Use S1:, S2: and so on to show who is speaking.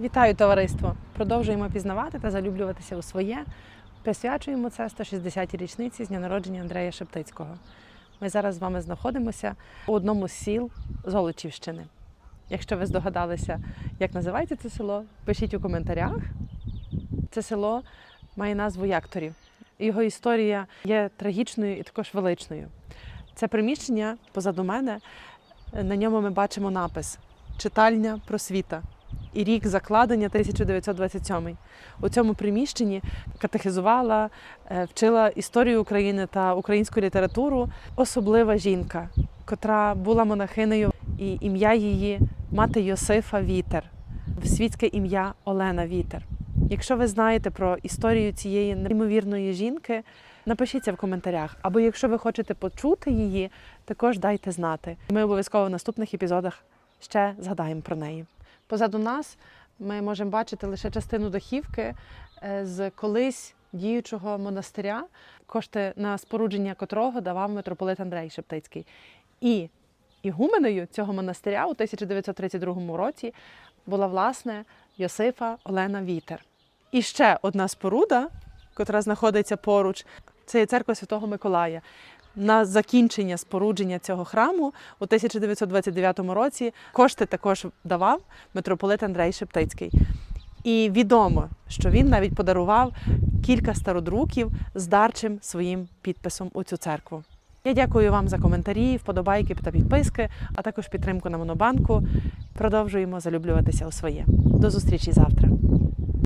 S1: Вітаю товариство! Продовжуємо пізнавати та залюблюватися у своє. Присвячуємо це 160-й річниці з дня народження Андрея Шептицького. Ми зараз з вами знаходимося у одному з сіл Золочівщини. Якщо ви здогадалися, як називається це село, пишіть у коментарях. Це село має назву Якторів. Його історія є трагічною і також величною. Це приміщення позаду мене. На ньому ми бачимо напис Читальня просвіта і рік закладення 1927. У цьому приміщенні катехизувала, е, вчила історію України та українську літературу особлива жінка, котра була монахинею, і ім'я її мати Йосифа Вітер, світське ім'я Олена Вітер. Якщо ви знаєте про історію цієї неймовірної жінки, напишіться в коментарях. Або якщо ви хочете почути її, також дайте знати. Ми обов'язково в наступних епізодах ще згадаємо про неї. Позаду нас ми можемо бачити лише частину дахівки е, з колись діючого монастиря, кошти на спорудження котрого давав митрополит Андрей Шептицький. І ігуменою цього монастиря у 1932 році була власне Йосифа Олена Вітер. І ще одна споруда, котра знаходиться поруч, це є церква Святого Миколая. На закінчення спорудження цього храму у 1929 році кошти також давав митрополит Андрей Шептицький. І відомо, що він навіть подарував кілька стародруків з дарчим своїм підписом у цю церкву. Я дякую вам за коментарі, вподобайки та підписки, а також підтримку на Монобанку. Продовжуємо залюблюватися у своє. До зустрічі завтра.